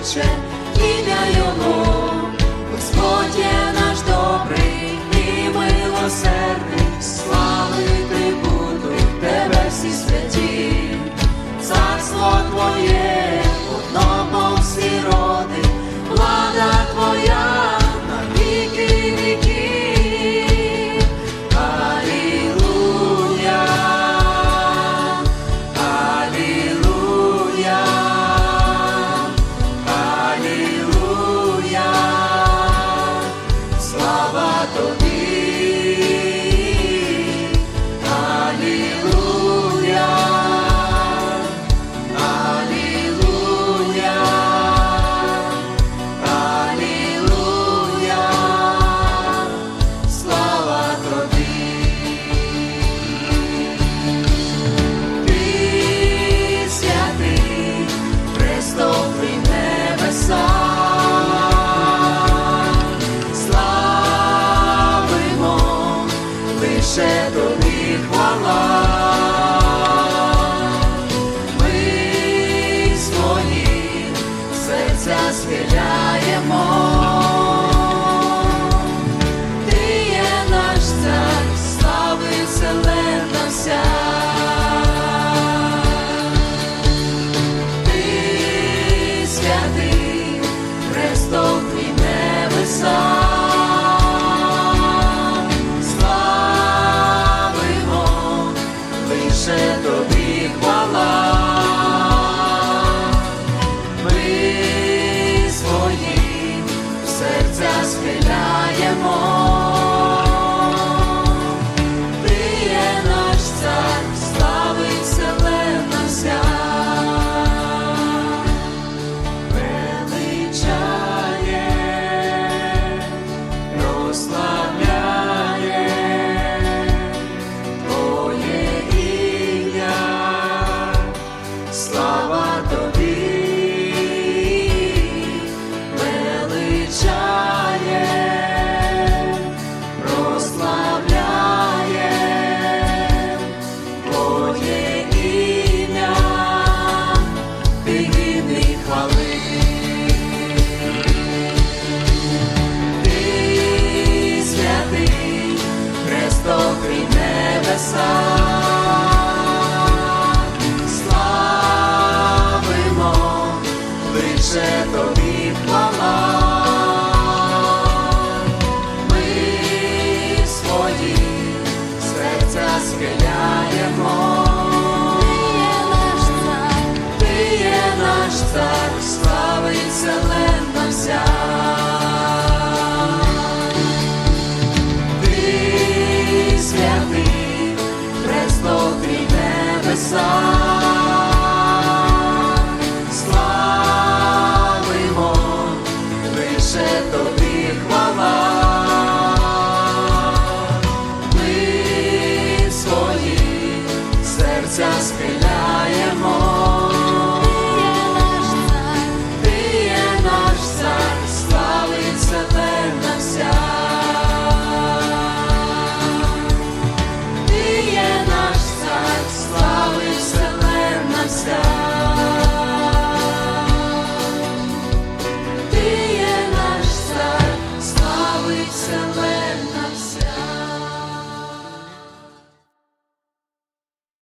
величе ім'я йому, Господь є наш добрий і милосердний, славити буду тебе всі святі, царство твоє. слава тобі, Jesus.